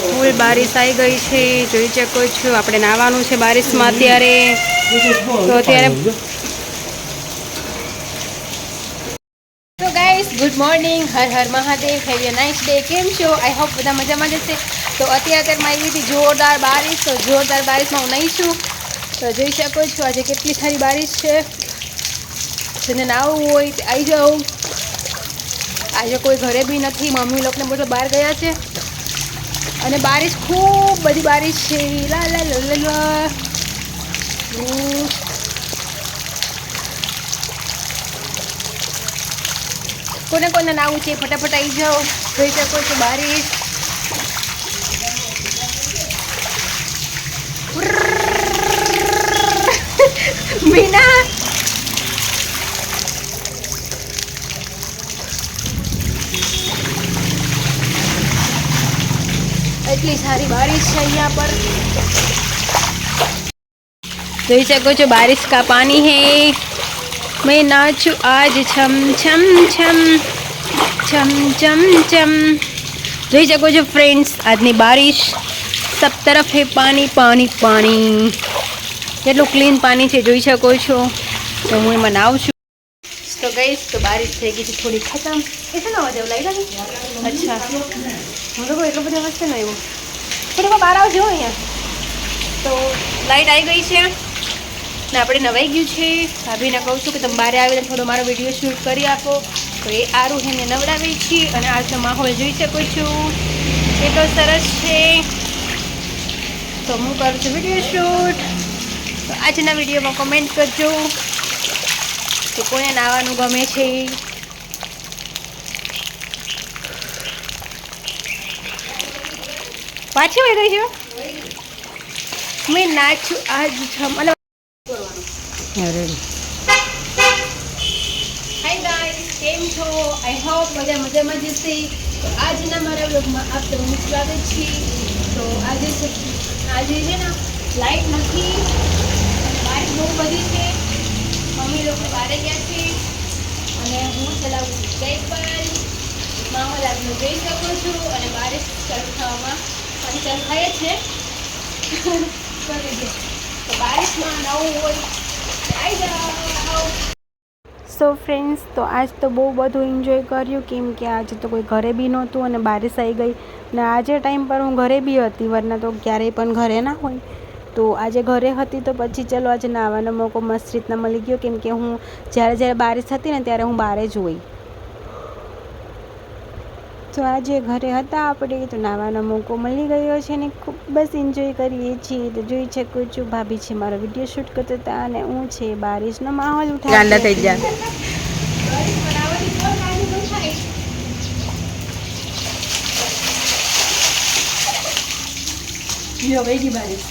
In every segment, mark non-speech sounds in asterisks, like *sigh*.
ફૂલ બારિશ આવી ગઈ છે. જોઈ શકો છો, આપણે નાવાનું છે બારિશમાં અત્યારે. તો અત્યારે good morning Har Har Mahadev have a nice day કેમ છો? આઈ હોપ બધા મજામાં જશે તો અત્યારે અત્યારમાં આવી હતી જોરદાર બારિશ, તો જોરદાર બારિશમાં હું નહીં છું. તો જોઈ શકો છો, આજે કેટલી સારી બારિશ છે. જેને નાવું હોય આવી જાઉં. આજે કોઈ ઘરે બી નથી, મમ્મી લોકોને બધા બહાર ગયા છે. અને બારિશ, ખૂબ બધી બારિશ છે. લા લા લા લા કોને કોને નાવું છે, ફટાફટ આવી જાઓ. જોઈ શકો છો બારિશ મીના એટલી સારી બારિશ છે અહીંયા પર જોઈ શકો છો બારિશ કા પાણી હે मैं नाचू आज छम छम छम छम छम छम જોઈ શકો છો ફ્રેન્ડ્સ આજની બારિશ સબ તરફ હે પાણી પાણી પાણી કેટલું ક્લીન પાણી છે જોઈ શકો છો તો હું એમાં નાવું છું તો ગઈશ તો બારિશ થઈ ગઈ છે થોડી ખતમ એ છે ને અવાજ એવું લાગ્યા અચ્છા હું તો કોઈ એટલો બધો અવાજ છે ને એવો થોડીક બહાર આવજો અહીંયા. તો લાઈટ આવી ગઈ છે. ને આપણે નવાઈ ગયું છે. ભાભીને કહું છું કે તમે બહાર આવીને થોડો મારો વીડિયો શૂટ કરી આપો. તો એ આરું એને નવડાવી છીએ અને આજનો માહોલ જોઈ શકો છો. એટલો સરસ છે. તો હું કરું છું વીડિયો શૂટ. તો આજના વિડીયોમાં કમેન્ટ કરજો. કે કોને નાવાનું ગમે છે. પાછી વહી ગઈ છે મેં નાચું આજ અલા હાય ગાઈસ કેમ છો? આઈ હોપ બધા મજામાં જશે તો આજના મારા બ્લોગમાં આપ તમને સ્વાગત છે. તો આજે છે આજે છે ને લાઈટ નથી. લાઈટ બહુ બધી છે. મમ્મી લોકો બહાર ગયા છે. અને હું ચલાવું છું. સાયકલ માહોલ આપને જોઈ શકો છો. અને બારે શરૂ પાછી થાય છે. હોય સો ફ્રેન્ડ્સ તો આજ તો બહુ બધું એન્જોય કર્યું. કેમ કે આજે તો કોઈ ઘરે બી નહોતું અને બારિશ આવી ગઈ. ને આજે ટાઈમ પર હું ઘરે બી હતી, વરના તો ક્યારેય પણ ઘરે ના હોય. તો આજે ઘરે હતી તો પછી ચલો આજે નાવાનો મોકો મસ્ત રીતના મળી ગયો. કેમ કે હું જ્યારે જ્યારે બારિશ હતી ને ત્યારે હું બહાર જ હોઈ તો આજે ઘરે હતા આપણે તો નાવાનો મોકો મળી ગયો છે ને ખૂબ બસ એન્જોય કરીએ છીએ. તો જોઈ શકું છું ભાભી છે મારો વીડિયો શૂટ કરતા હતા અને હું છે બારિશનો માહોલ ઉઠાવી ગાંડા થઈ ગયા. લ્યો વહી ગઈ બારિશ.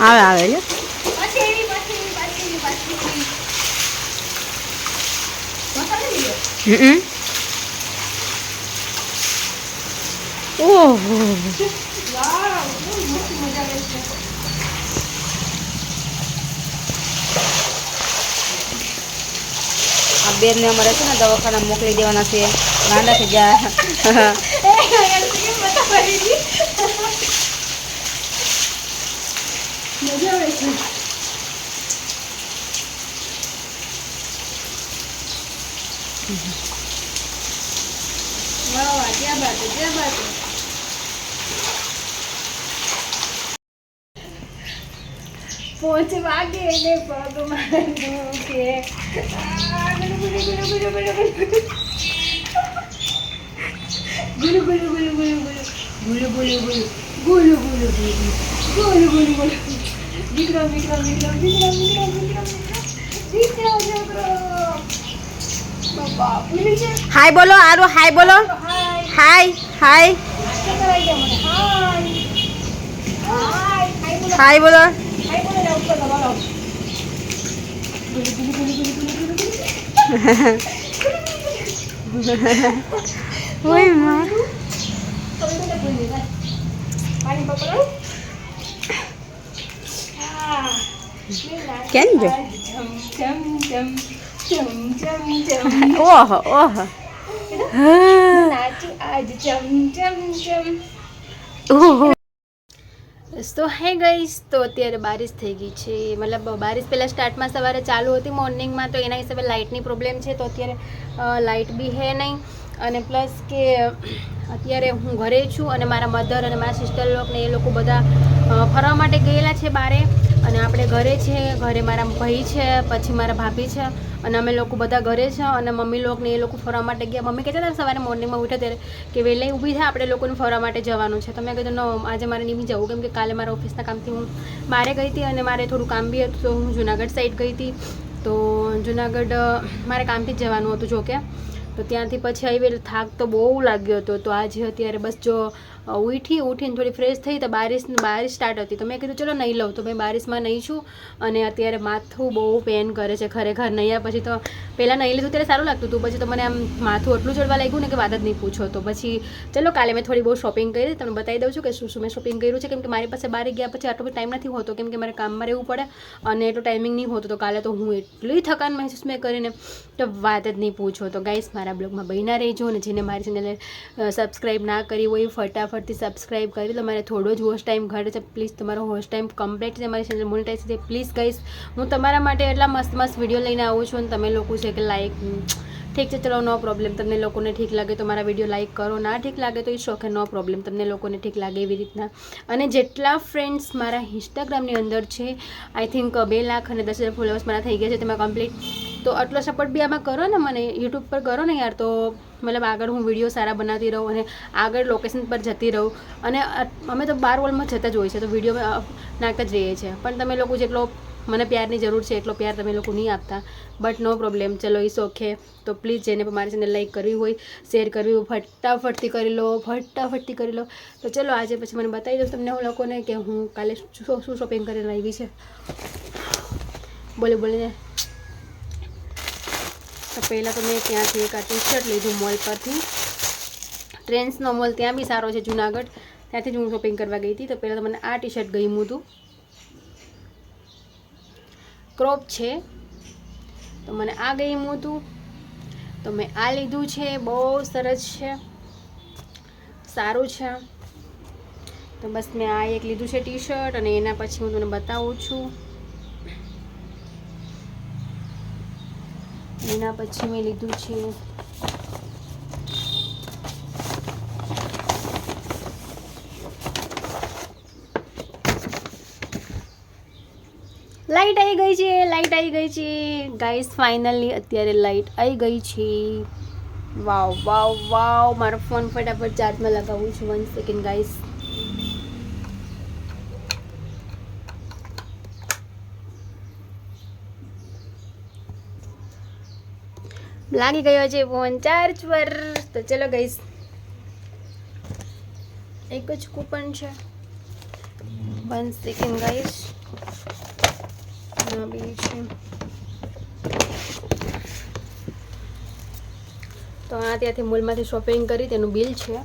આવે આવે છે ઓહો આ બેનને અમારે છે ને દવાખાના મોકલી દેવાના છે. ગાંડા થઈ ગયા મજા આવે છે. વાહ વાહ ક્યાં બાત ક્યાં બાત પોચ વાગે ને પગમાં દુખે આ ગુલુ ગુલુ ગુલુ ગુલુ ગુલુ ગુલુ ગુલુ ગુલુ ગુલુ ગુલુ ગુલુ ગુલુ ગુલુ ગુલુ ગુલુ ગુલુ ગુલુ ગુલુ દીકરો દીકરો દીકરો হাই বলো আরও হাই বলো। High high. হাই বলো। ওই কেন ઓહો ઓહો તો હે ગઈશ તો અત્યારે બારિશ થઈ ગઈ છે. મતલબ બારિશ પહેલાં સ્ટાર્ટમાં સવારે ચાલુ હતી મોર્નિંગમાં તો એના હિસાબે લાઇટની પ્રોબ્લેમ છે તો અત્યારે લાઇટ બી હે નહીં. અને પ્લસ કે અત્યારે હું ઘરે છું અને મારા મધર અને મારા સિસ્ટર લોકને એ લોકો બધા ફરવા માટે ગયેલા છે બારે. અને આપણે ઘરે છે, ઘરે મારા ભાઈ છે, પછી મારા ભાભી છે, અને અમે લોકો બધા ઘરે છે, અને મમ્મી લોકોને એ લોકો ફરવા માટે ગયા. મમ્મી કહેતા હતા સવારે મોર્નિંગમાં ઉઠે ત્યારે કે વહેલા ઊભી થાય આપણે લોકોને ફરવા માટે જવાનું છે. તો મેં કીધું ન આજે મારે નહીં જવું, કેમ કે કાલે મારા ઓફિસના કામથી હું બહારે ગઈ હતી અને મારે થોડું કામ બી હતું, તો હું જુનાગઢ સાઈડ ગઈ હતી. તો જુનાગઢ મારે કામથી જ જવાનું હતું જોકે. તો ત્યાંથી પછી આવી થાક તો બહુ લાગ્યો હતો. તો આજે અત્યારે બસ જો ઉઠી ઉઠીને થોડી ફ્રેશ થઈ તો બારિશ બારિશ સ્ટાર્ટ હતી. તો મેં કીધું, ચલો નહીં લઉં. તો ભાઈ બારિશમાં નહીં છું અને અત્યારે માથું બહુ પેન કરે છે ખરેખર. નહીં પછી તો પહેલાં નહીં લીધું, ત્યારે સારું લાગતું હતું. પછી તો મને આમ માથું એટલું ચડવા લાગ્યું ને કે વાત જ નહીં પૂછો. તો પછી, ચલો કાલે મેં થોડી બહુ શોપિંગ કરી તમને બતાવી દઉં છું કે શું શું મેં શોપિંગ કર્યું છે? કેમ કે મારી પાસે બહાર ગયા પછી આટલો ટાઈમ નથી હોતો. કેમ કે મારે કામમાં રહેવું પડે અને એટલો ટાઈમિંગ નહીં હોતો. તો કાલે તો હું એટલી થકાન મહેસૂસ મેં કરીને તો વાત જ નહીં પૂછો. તો ગાઈસ મારા બ્લોગમાં બહીના રહેજો અને જેને મારી ચેનલને સબસ્ક્રાઈબ ના કરી હોય ફટાફટથી સબસ્ક્રાઈબ કરી તમારે મારે થોડો જ હોસ્ટ ટાઈમ ઘટે છે. પ્લીઝ તમારો હોસ્ટ ટાઈમ કમ્પ્લીટ છે. મારી ચેનલ મોનિટાઈઝ છે. પ્લીઝ ગાઈસ હું તમારા માટે એટલા મસ્ત મસ્ત વીડિયો લઈને આવું છું અને તમે લોકો છે કે લાઈક ઠીક છે, ચલો નો પ્રોબ્લેમ તમને લોકોને ઠીક લાગે તો મારા વીડિયો લાઇક કરો. ના ઠીક લાગે તો એ શોખે નો પ્રોબ્લેમ તમને લોકોને ઠીક લાગે એવી રીતના. અને જેટલા ફ્રેન્ડ્સ મારા ઇન્સ્ટાગ્રામની અંદર છે આઈ થિંક બે લાખ અને દસ હજાર ફોલોઅર્સ મારા થઈ ગયા છે તેમાં કમ્પ્લીટ તો આટલો સપોર્ટ બી આમાં કરો ને મને યુટ્યુબ પર કરો ને યાર. તો મતલબ આગળ હું વીડિયો સારા બનાવતી રહું અને આગળ લોકેશન પર જતી રહું. અને અમે તો બાર વોલમાં જતા જ હોય છે તો વીડિયો નાખતા જ રહીએ છીએ. પણ તમે લોકો જેટલો મને પ્યારની જરૂર છે, એટલો પ્યાર તમે લોકો નહીં આપતા. બટ નો પ્રોબ્લેમ ચલો એ શોખે તો પ્લીઝ જેને પણ મારી ચેનલ લાઈક કરવી હોય શેર કરવી હોય, ફટાફટથી કરી લો, ફટાફટથી કરી લો. તો ચલો, આજે પછી મને બતાવી દઉં તમને હું લોકોને કે હું કાલે શું શું શોપિંગ કરીને આવી છે. બોલે બોલીને તો પહેલાં તો મેં ત્યાંથી એક આ ટી શર્ટ લીધું મોલ પરથી. ટ્રેન્સનો મોલ ત્યાં બી સારો છે, જુનાગઢ. ત્યાંથી જ હું શોપિંગ કરવા ગઈ હતી. તો પહેલાં તો મને આ ટી શર્ટ ગયું હતું. ક્રોપ છે. તો મને આ ગયું હતું. તો મેં આ લીધું છે, બહુ સરસ છે. સારું છે. તો બસ મેં આ એક લીધું છે ટી શર્ટ અને એના પછી હું તમને બતાવું છું. એના પછી મેં લીધું છે લાઈટ આવી ગઈ છે, લાઈટ આવી ગઈ છે. ગાઈસ ફાઇનલી અત્યારે લાઈટ આવી ગઈ છે. વાવ વાવ વાવ મારો ફોન ફટાફટ ચાર્જમાં લગાવું છું. વન સેકન્ડ ગાઈસ લાગી ગયો છે ફોન ચાર્જ પર. તો ચલો ગઈશ એક જ કૂપન છે. વન સેકન્ડ ગાઈસ છે તો આ ત્યાંથી મોલમાંથી શોપિંગ કરી, તેનું બિલ છે.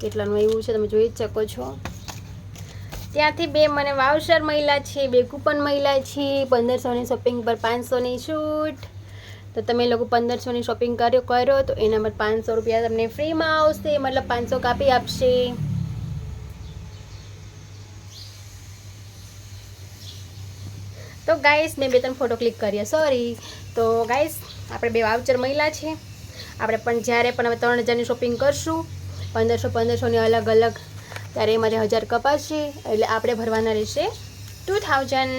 કેટલાનું આવ્યું છે તમે જોઈ જ શકો છો. ત્યાંથી બે મને વાવસર મહિલા છે, બે કૂપન મહિલા છે, પંદરસોની શોપિંગ પર પાંચસોની છૂટ. તો તમે લોકો પંદરસોની શોપિંગ કર્યો કર્યો, તો એના પર પાંચસો રૂપિયા તમને ફ્રીમાં આવશે, મતલબ પાંચસો કાપી આપશે. તો ગાઈસ મેં બે ત્રણ ફોટો ક્લિક કરીએ સોરી તો ગાઈસ આપણે બે વાવચર મહિલા છે. આપણે પણ જ્યારે પણ હવે ત્રણ હજારની શોપિંગ કરશું, પંદરસો, પંદરસોની અલગ અલગ, ત્યારે એમાંથી હજાર કપાશે, એટલે આપણે ભરવાના રહેશે ટુ થાઉઝન્ડ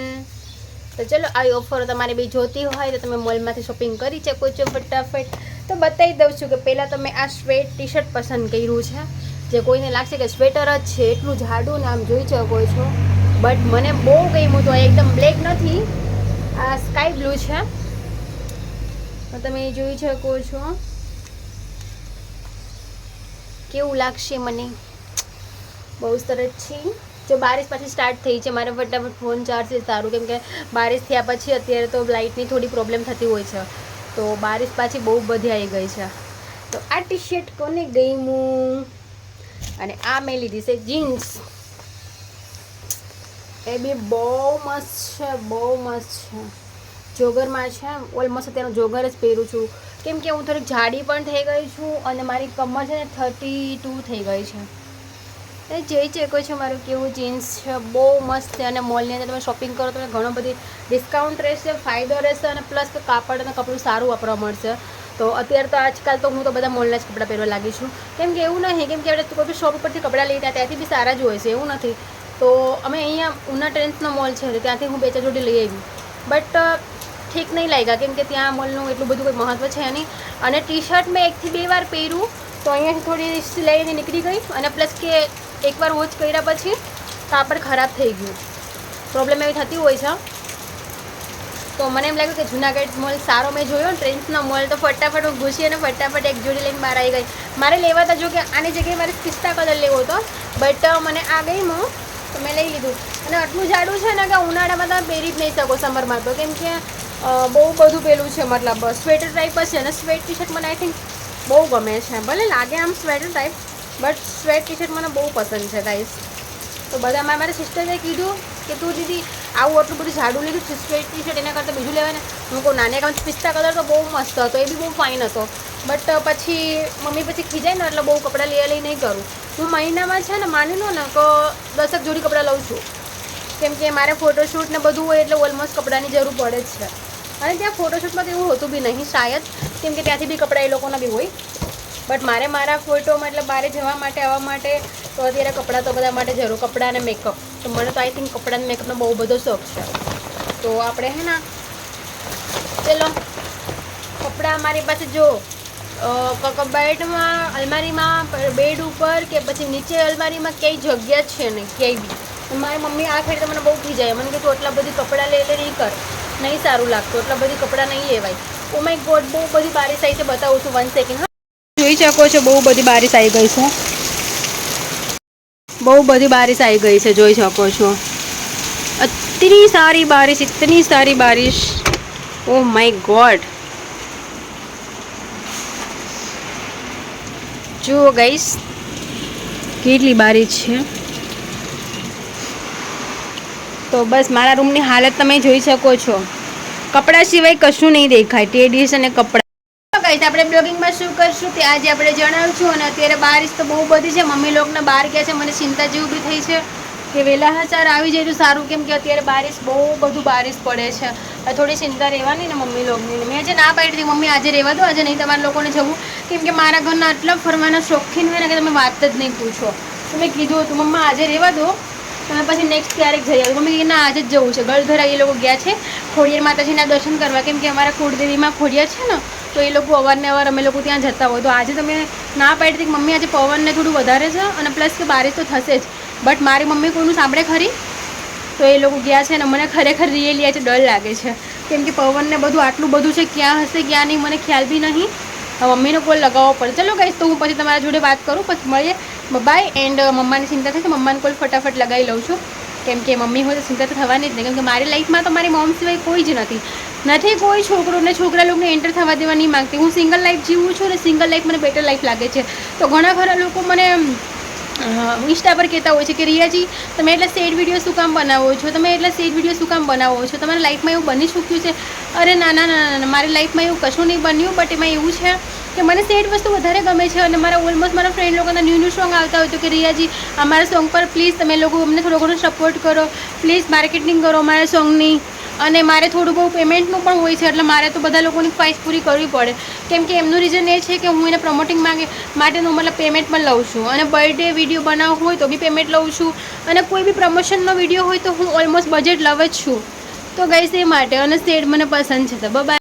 તો ચલો આવી ઓફરો તમારે બી જોતી હોય તો તમે મોલમાંથી શોપિંગ કરી શકો છો ફટાફટ. તો બતાવી દઉં છું કે પહેલાં તો મેં આ સ્વેટ ટી શર્ટ પસંદ કર્યું છે. જે કોઈને લાગશે કે સ્વેટર જ છે, એટલું જાડું ને આમ જોઈ શકો છો. બટ મને બહુ ગમ્યું તો એકદમ બ્લેક નથી. આ સ્કાય બ્લુ છે. તમે જોઈ શકો છો. કેવું લાગશે મને? બહુ સરસ છે. જો બારિશ પછી સ્ટાર્ટ થઈ છે, મારે ફટાફટ ફોન ચાર્જ છે સારું. કેમ કે બારિશ થયા પછી અત્યારે તો લાઇટની થોડી પ્રોબ્લેમ થતી હોય છે. તો બારિશ પાછી બહુ બધી આવી ગઈ છે. તો આ ટી શર્ટ કોને ગમ્યું? અને આ મેં લીધી છે જીન્સ એ બી બહુ મસ્ત છે, બહુ મસ્ત છે. જોગરમાં છે ઓલમોસ્ટ અત્યારે જોગર જ પહેરું છું. કેમ કે હું થોડીક જાડી પણ થઈ ગઈ છું અને મારી કમર છે ને થર્ટી ટુ થઈ ગઈ છે. એ જે શકો છો મારું કેવું જીન્સ છે, બહુ મસ્ત છે અને મોલની અંદર તમે શોપિંગ કરો તમે ઘણો બધી ડિસ્કાઉન્ટ રહેશે, ફાયદો રહેશે અને પ્લસ કાપડ અને કપડું સારું વાપરવા મળશે. તો અત્યારે તો આજકાલ તો હું તો બધા મોલના જ કપડાં પહેરવા લાગી છું. કેમ કે એવું નહીં, કેમ કે આપણે કોઈ બી શોપ ઉપરથી કપડાં લઈ ત્યાં ત્યાંથી બી સારા જ હોય છે, એવું નથી. તો અમે અહીંયા ઉના ટ્રેન્ડ્સનો મોલ છે ત્યાંથી હું બે ચાર જોડી લઈ આવી. બટ ઠીક નહીં લાગ્યા કેમ કે ત્યાં મોલનું એટલું બધું કોઈ મહત્ત્વ છે નહીં. અને ટી શર્ટ મેં એકથી બે વાર પહેર્યું, તો અહીંયાથી થોડી સિલાઈને નીકળી ગઈ અને પ્લસ કે એકવાર વોચ કર્યા પછી કાપડ ખરાબ થઈ ગયું. પ્રોબ્લેમ એવી થતી હોય છે. તો મને એમ લાગ્યું કે જુનાગઢ મોલ સારો મેં જોયો ટ્રેન્સનો મોલ તો ફટાફટ હું ઘૂસી અને ફટાફટ એક જોડી લઈને બહાર આવી ગઈ. મારે લેવા હતા જો કે આની જગ્યાએ મારે પિસ્તા કલર લેવો હતો બટ મને આ ગઈ હું તો મેં લઈ લીધું. અને આટલું જાડું છે ને કે ઉનાળામાં તમે પહેરી જ નહીં શકો સમરમાં તો કેમ કે બહુ બધું પેલું છે, મતલબ સ્વેટર ટાઈપ જ છે અને સ્વેટ ટી શર્ટ મને આઈ થિંક બહુ ગમે છે. ભલે લાગે આમ sweater type but sweat T shirt મને બહુ પસંદ છે ગાઈસ તો બધા મારા મારા સિસ્ટરે કીધું કે, તું દીદી, આવું આટલું બધું જાડું લીધું સ્વેટ ટી શર્ટ એના કરતાં બીજું લેવાય ને. હું કહું, નાને કામ પિસ્તા કલર તો બહુ મસ્ત હતો, એ બી બહુ ફાઇન હતો. બટ પછી મમ્મી પછી ખીજાય ને એટલે બહુ કપડાં લઈ લઈ નહીં કરું. હું મહિનામાં છે ને માની લો ને કે દસક જોડી કપડાં લઉં છું. કેમ કે મારે ફોટોશૂટ ને બધું હોય એટલે ઓલમોસ્ટ કપડાની જરૂર પડે જ છે. અને ત્યાં ફોટોશૂટમાં તો એવું હોતું બી નહીં, શાયદ. કેમ કે ત્યાંથી બી કપડાં એ લોકોના બી હોય. બટ મારે મારા ફોટોમાં એટલે બહાર જવા માટે, આવવા માટે, તો અત્યારે કપડાં તો બધા માટે જરૂર. કપડાં અને મેકઅપ તો મને તો આઈ થિંક કપડાં મેકઅપનો બહુ બધો શોખ છે. તો આપણે હે ને, ચલો. કપડાં મારી પાસે જો. કબાટમાં, અલમારીમાં બેડ ઉપર કે પછી નીચે અલમારીમાં ક્યાંય જગ્યા છે ને ક્યાંય બી. મારી મમ્મી આ ખરીદે મને બહુ થઈ જાય મને કે તું આટલા બધી કપડાં લઈ લે નહીં કર. નહીં સારું લાગતું. એટલા બધી કપડાં નહીં લેવાય. ઓ માય ગોટ બહુ બધી બારીશ આવી છે, બતાવું છું વન સેકન્ડ હા. જોઈ શકો છો, બહુ બધી બારીશ આવી ગઈ છે. બહુ બધી બારીશ આવી ગઈ છે, જોઈ શકો છો. અત્તની સારી બારીશ ઇતની સારી બારીશ ઓ oh માય ગોડ જુઓ ગઈશ કેટલી બારીશ છે. તો બસ મારા રૂમની હાલત તમે જોઈ શકો છો. કપડાં સિવાય કશું નહીં દેખાય ટેડીસ અને કપડાં. ગાઈસ આપણે બ્લોગિંગમાં શું કરશું તે આજે આપણે જણાવશું અને અત્યારે બારિશ તો બહુ બધી છે, મમ્મી લોકોને બહાર ગયા છે, મને ચિંતા જેવું બી થઈ છે. કે વહેલા આવી જાય તો સારું, કેમ કે અત્યારે બારિશ, બહુ બધું બારિશ પડે છે. થોડી ચિંતા રહેવાની ને મમ્મી લોકોની. મેં આજે ના પાડી હતી, મમ્મી આજે રહેવા દો, આજે નહીં તમારા લોકોને જવું. કેમ કે મારા ઘરના આટલા ફરવાના શોખીન હોય ને કે તમે વાત જ નહીં પૂછો. તો મેં કીધું હતું, મમ્મા, આજે રહેવા દો તમે પછી નેક્સ્ટ ક્યારેક જઈ આવો. મમ્મી ના, આજે જ જવું છે. ગળધરા એ લોકો ગયા છે ખોડિયાર માતાજીના દર્શન કરવા. કેમ કે અમારા કુળદેવીમાં ખોડિયાર છે ને, તો એ લોકો અવારનવાર અમે લોકો ત્યાં જતા હોય. તો આજે તમે ના પાડી હતી મમ્મી, આજે પવનને થોડું વધારે છે, અને પ્લસ કે બારિશ તો થશે જ. બટ મારી મમ્મી કોઈનું સાંભળે ખરી? તો એ લોકો ગયા છે ને મને ખરેખર રિયલી આજે ડર લાગે છે. કેમ કે પવનને બધું, આટલું બધું છે, ક્યાં હશે, ક્યાં નહીં, મને ખ્યાલ બી નહીં. મમ્મીનો કોલ લગાવવો પડે. ચલો ગાઈશ તો હું પછી તમારા જોડે વાત કરું, પછી મળીએ. બાય એન્ડ મમ્માની ચિંતા તો મમ્માને કોલ ફટાફટ લગાવી લઉં છું. કેમ કે મમ્મી હોય તો ચિંતા તો થવાની જ નહીં, કેમ કે મારી લાઈફમાં તો મારી મમ સિવાય કોઈ જ નથી. નથી કોઈ છોકરોને, છોકરા લોકોને એન્ટર થવા દેવા નહીં માગતી. હું સિંગલ લાઈફ જીવું છું અને સિંગલ લાઈફ મને બેટર લાઈફ લાગે છે. તો ઘણા ખરા લોકો મને ઇન્સ્ટા પર કહેતા હોય છે કે, રિયાજી, તમે એટલા સેડ વીડિયો શું કામ બનાવો છો? તમે એટલા સેડ વીડિયો શું કામ બનાવો છો? તમારા લાઈફમાં એવું બની ચૂક્યું છે? અરે, ના ના ના મારી લાઈફમાં એવું કશું નહીં બન્યું બટ એમાં એવું છે કે મને સેડ વસ્તુ વધારે ગમે છે અને મારા ઓલમોસ્ટ મારા ફ્રેન્ડ લોકોના ન્યૂ ન્યૂ સોંગ આવતા હોય તો કે, રિયાજી અમારા સોંગ પર પ્લીઝ તમે લોકો અમને થોડો ઘણો સપોર્ટ કરો. પ્લીઝ માર્કેટિંગ કરો અમારા સોંગની અને મારે થોડું બહુ પેમેન્ટનું પણ હોય છે, એટલે મારે તો બધા લોકોની ફાઇસ પૂરી કરવી પડે. કેમ કે એમનું રીઝન એ છે કે હું એને પ્રમોટિંગ માંગે, માટેનું મતલબ પેમેન્ટ પણ લઉં છું. અને બર્થડે વીડિયો બનાવવો હોય તો બી પેમેન્ટ લઉં છું. અને કોઈ બી પ્રમોશનનો વીડિયો હોય તો હું ઓલમોસ્ટ બજેટ લવ જ છું. તો ગાઈઝ એ માટે અને શેડ મને પસંદ છે તો બાય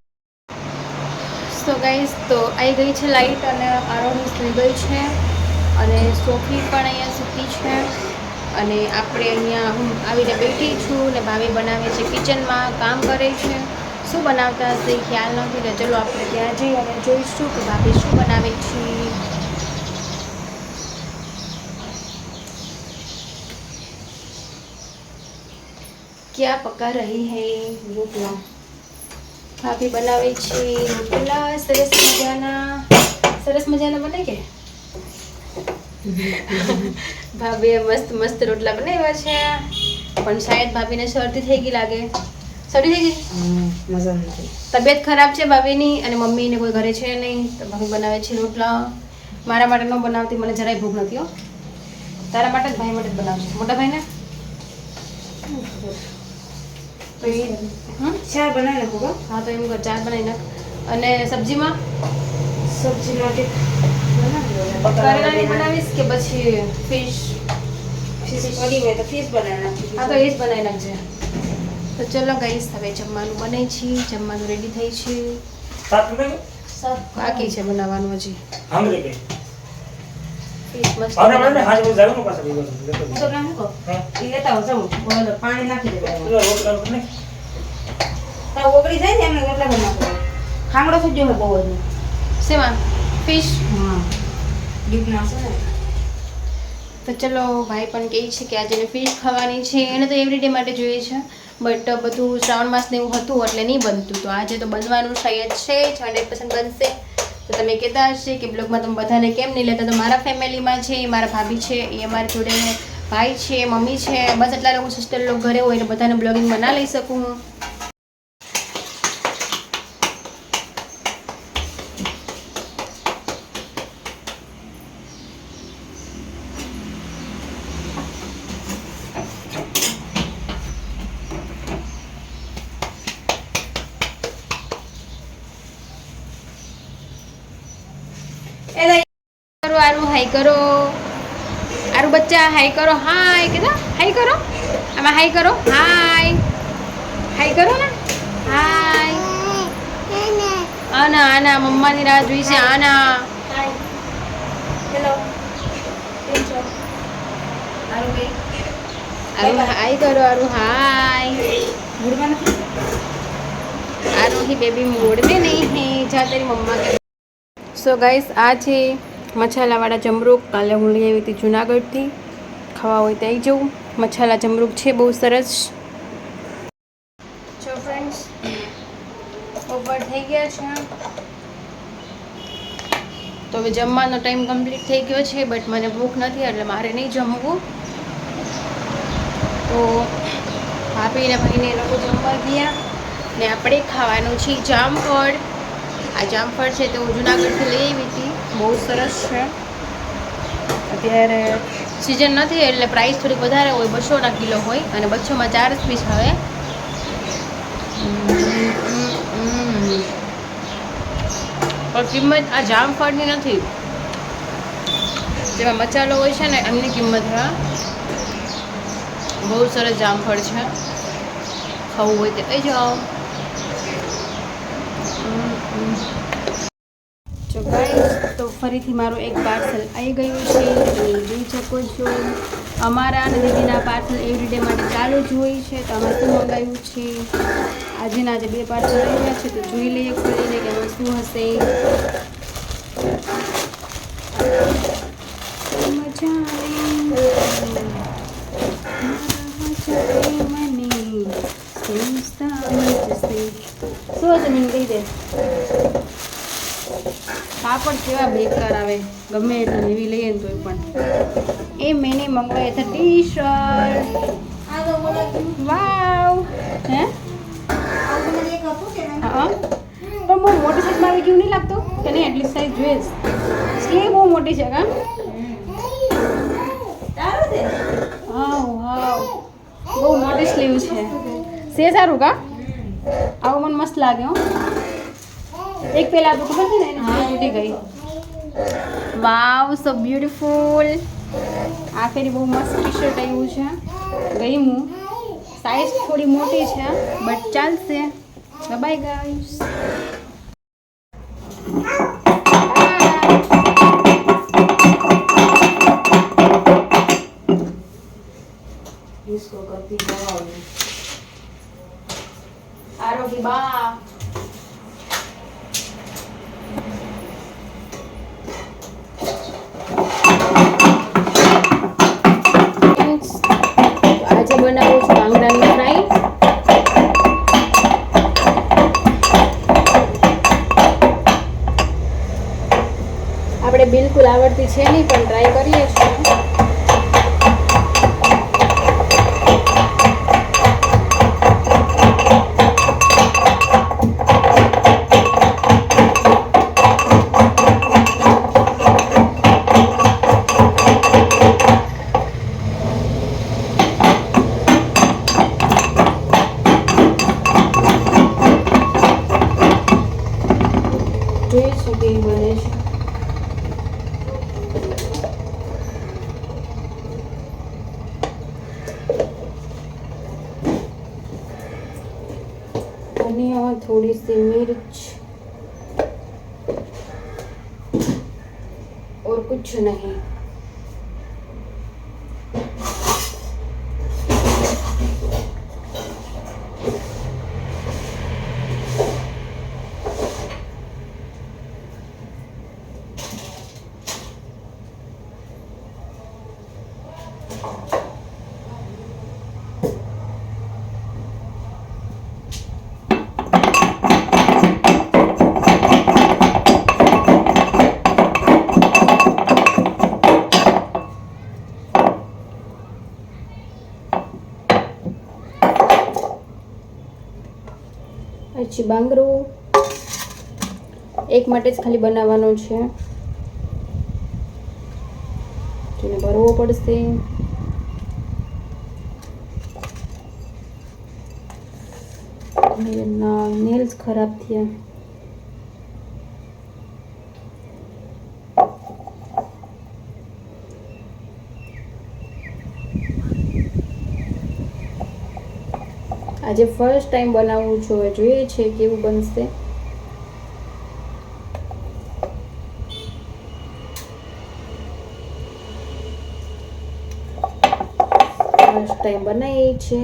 સો ગાઈઝ તો આવી ગઈ છે લાઈટ અને આરોની સુઈ ગઈ છે. અને સોફી પણ અહીંયા સૂતી છે. અને આપણે અહીંયા હું આવીને બેઠી છું ને ભાભી બનાવે છે કિચનમાં કામ કરે છે. શું બનાવતા હશે? ખ્યાલ નથી ને ચલો આપણે ત્યાં જઈએ અને જોઈશું કે ભાભી શું બનાવે છે. ક્યાં પકા રહી હૈ રોટલા? ભાભી બનાવે છે રોટલા. સરસ મજાના. સરસ મજાના બને કે? *laughs* ભાભીએ મસ્ત મસ્ત રોટલા બનાવ્યા છે. પણ શાયદ ભાભીને શરદી થઈ ગઈ લાગે. શરદી થઈ ગઈ? મજા નથી. તબિયત ખરાબ છે ભાભીની અને મમ્મીને કોઈ ઘરે છે નહીં. તો ભાભી બનાવે છે રોટલા. મારા માટે ન બનાવતી મને જરાય ભૂખ નથી હો. તારા માટે જ ભાઈ માટે જ બનાવશે. મોટા ભાઈને? તો એ? ચાર બનાવી નાખો હા. તો એમ ચાર બનાવી નાખ. અને સબ્જીમાં? સબ્જી માટે. કરેલાની બનાવીશ કે પછી ફિશ ફિશ પડી હોય તો ફિશ બનાવી હા તો એ જ બનાવી નાખજે. તો ચલો ગઈશ હવે જમવાનું બને છે. જમવાનું રેડી થઈ છે. બાકી છે બનાવવાનું હજી. એ લેતા આવો જાઉં બોલો પાણી નાખી દેજો પેલો રોટલા ઉપર ને તાવ ઓગળી જાય ને એમને રોટલા નાખો ખાંગડો સુજો હોય બહુ જ. શેમાં? ફિશ હા. ડીપ નાખશો તો ચલો, ભાઈ પણ કહે છે કે આજે ફિશ ખાવાની છે. એને તો એવરીડે માટે જોઈએ છે. બટ બધું શ્રાવણ માસને એવું હતું, એટલે નહીં બનતું. તો આજે તો બનવાનું શાયદ છે જ હંડ્રેડ પર્સન્ટ બનશે. તો તમે કહેતા હશે કે બ્લોગમાં તમે બધાને કેમ નહીં લેતા? તો મારા ફેમિલીમાં છે, મારા ભાભી છે, એ અમારી જોડે ભાઈ છે, મમ્મી છે. બસ એટલા લોકો સિસ્ટર લોકો ઘરે હોય એટલે બધાને બ્લોગિંગ બના લઈ શકું હું એટલે કરો આરું હાઈ કરો. આરું બચ્ચા હાઈ કરો હાય કીધા હાઈ કરો. આમાં હાઈ કરો. હાય. હાઈ કરો ને? હાય. આના આના મમ્માની રાહ જોઈ છે આના. હેલો. આરુ હાય કરો આરુ હાય. મૂડમાં બેબી મૂડ નહીં હે મમ્મા સો ગાઈસ આ છે મસાલાવાળા જમરૂક. કાલે હું લઈ આવી હતી જુનાગઢથી. ખાવા હોય તો આવી જવું મસાલા જમરૂક છે બહુ સરસ. જો ફ્રેન્ડ્સ ઉપર થઈ ગયા છે. તો હવે જમવાનો ટાઈમ કમ્પ્લીટ થઈ ગયો છે બટ મને ભૂખ નથી, એટલે મારે નહીં જમવું. તો ભાભીને ભાઈને એ લોકો જમવા ગયા. ને આપણે ખાવાનું છે જામફળ. આ જામફળ છે તો હું જુનાગઢથી લઈ આવી હતી. બહુ સરસ છે. અત્યારે સિઝન નથી એટલે પ્રાઇસ થોડીક વધારે હોય, બસોના કિલો હોય અને બસોમાં ચાર જ પીસ આવે. પણ કિંમત આ જામફળની નથી. જેમાં મસાલો હોય છે ને, એમની કિંમત હા. બહુ સરસ જામફળ છે. ખાવું હોય તો કહી જાઓ. જો ગાઈસ તો ફરીથી મારું એક પાર્સલ આવી ગયું છે તમે જોઈ શકો છો. અમારા અને દીદીના પાર્સલ એવરીડે માટે ચાલુ જ હોય છે, તો અમે શું મંગાવ્યું છે? આજેના આજે બે પાર્સલ આવ્યા છે, તો જોઈ લઈએ ખોલીને કે એમાં શું હશે. મજા આવે. શું હશે મને કહી દે? કાપડ કેવા બેકાર આવે. ગમે એટલે લેવી લઈએ ને તોય પણ. એ મેને મંગાવ્યા હતા ટી શર્ટ વાવ. હે? પણ બહુ મોટી સાઈઝમાં આવી ગયું નહીં લાગતું? કે નહીં, એટલી સાઈઝ જોઈએ સ્લીવ બહુ મોટી છે, કા? બહુ મોટી સ્લીવ છે. સે સારું, કા? આવું મને મસ્ત લાગે, હો. એક પેલા તો ખબર છે ને એની સ્લીવ તૂટી ગઈ વાવ સો બ્યુટીફુલ આ ફેરી બહુ મસ્ત ટી શર્ટ આવ્યું છે ગઈ હું સાઈઝ થોડી મોટી છે બટ ચાલશે બાય ગાઈસ ડિસ્કો કરતી દવાઓ આરોગી આવડતી છે નહીં પણ ટ્રાય કરીએ છીએ. પછી બાંગરો. એક માટે જ ખાલી બનાવવાનો છે. જેને ભરવો પડશે. નેલ્સ ખરાબ થયા. આજે ફર્સ્ટ ટાઈમ બનાવવું છું જોઈએ છે કેવું બનશે. ફર્સ્ટ ટાઈમ બનાવીએ છે.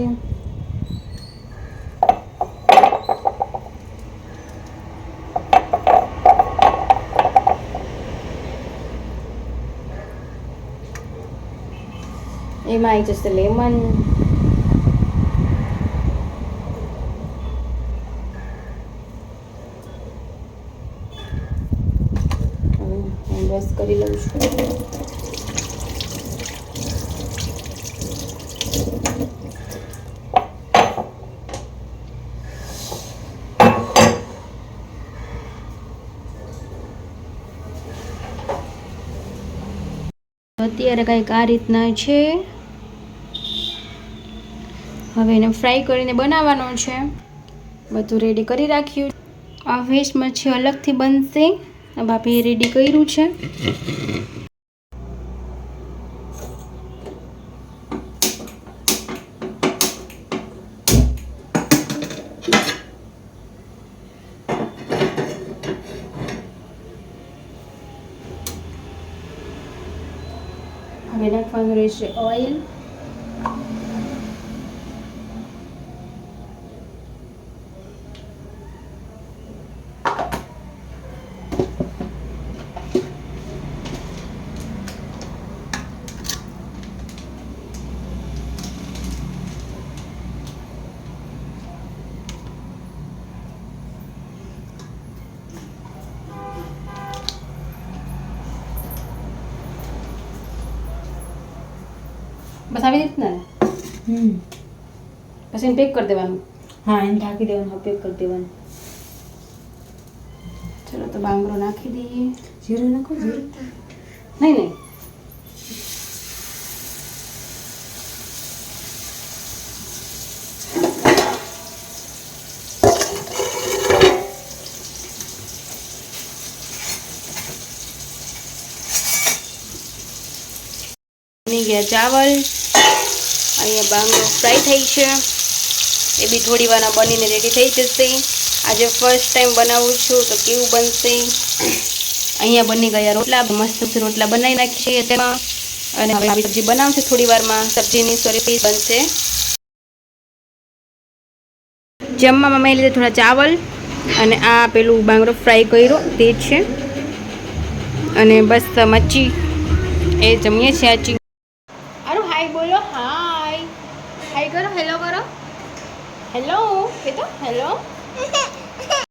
એમાં આવી જશે લેમન હેન્ડ વોશ કરી લઉં છું અત્યારે કંઈક આ રીતના છે. હવે એને ફ્રાય કરીને બનાવવાનો છે. બધું રેડી કરી રાખ્યું. આ વેસ્ટ મચ્છી અલગથી બનશે. આ ભાભીએ રેડી કર્યું છે હવે નાખવાનું રહેશે આવી રીતના ને પછી એને પેક કરી દેવાનું? હા એને ઢાંકી દેવાનું પેક કરી દેવાનું. ચલો તો બાંગરો નાખી દઈએ. જીરું નાખો જીરું. નહીં નહીં. ગયા ચાવલ. અહીંયા બાંગડો ફ્રાય થઈ છે. એ બી થોડી વારમાં બનીને રેડી થઈ જશે. આજે ફર્સ્ટ ટાઈમ બનાવું છું તો કેવું બનશે? અહીંયા બની ગયા રોટલા. મસ્ત મસ્ત રોટલા બનાવી નાખીએ તેમાં અને હવે આવી સબ્જી બનાવશે થોડી વારમાં. સબ્જીની સોરી બનશે. જમવામાં મેં લીધે થોડા ચાવલ અને આ પેલું બાંગડો ફ્રાય કર્યો, તે છે. અને બસ મચ્છી. એ જમીએ છીએ આ